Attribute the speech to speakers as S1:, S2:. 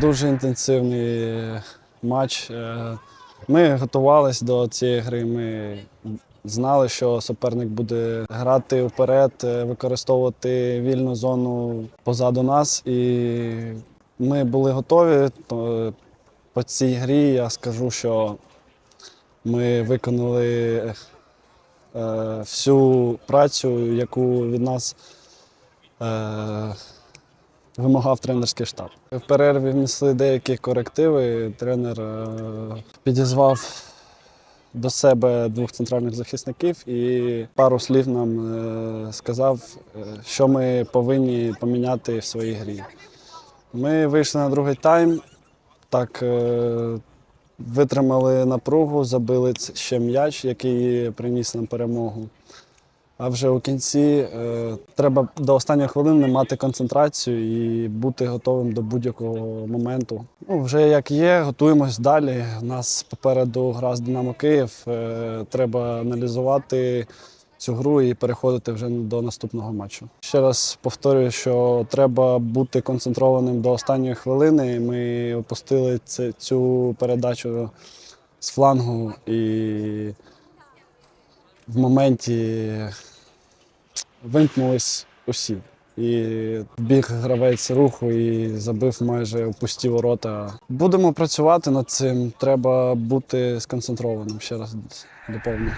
S1: Дуже інтенсивний матч. Е, Ми готувалися до цієї гри. Ми знали, що суперник буде грати вперед, е, використовувати вільну зону позаду нас. І ми були готові. То По цій грі я скажу, що ми виконали е, всю працю, яку від нас е, вимагав тренерський штаб. В перерві внесли деякі корективи. Тренер е, підізвав до себе двох центральних захисників і пару слів нам е, сказав, е, що ми повинні поміняти в своїй грі. Ми вийшли на другий тайм, так витримали напругу, забили ще м'яч, який приніс нам перемогу. А вже у кінці е, треба до останньої хвилини мати концентрацію і бути готовим до будь-якого моменту. Ну, вже як є, готуємось далі. У нас попереду гра з Динамо Київ. Е, треба аналізувати цю гру і переходити вже до наступного матчу. Ще раз повторюю, що треба бути концентрованим до останньої хвилини. Ми опустили це- цю передачу з флангу і в моменті вимкнулись усі. І біг гравець руху і забив майже у пусті ворота. Будемо працювати над цим. Треба бути сконцентрованим. Ще раз доповню.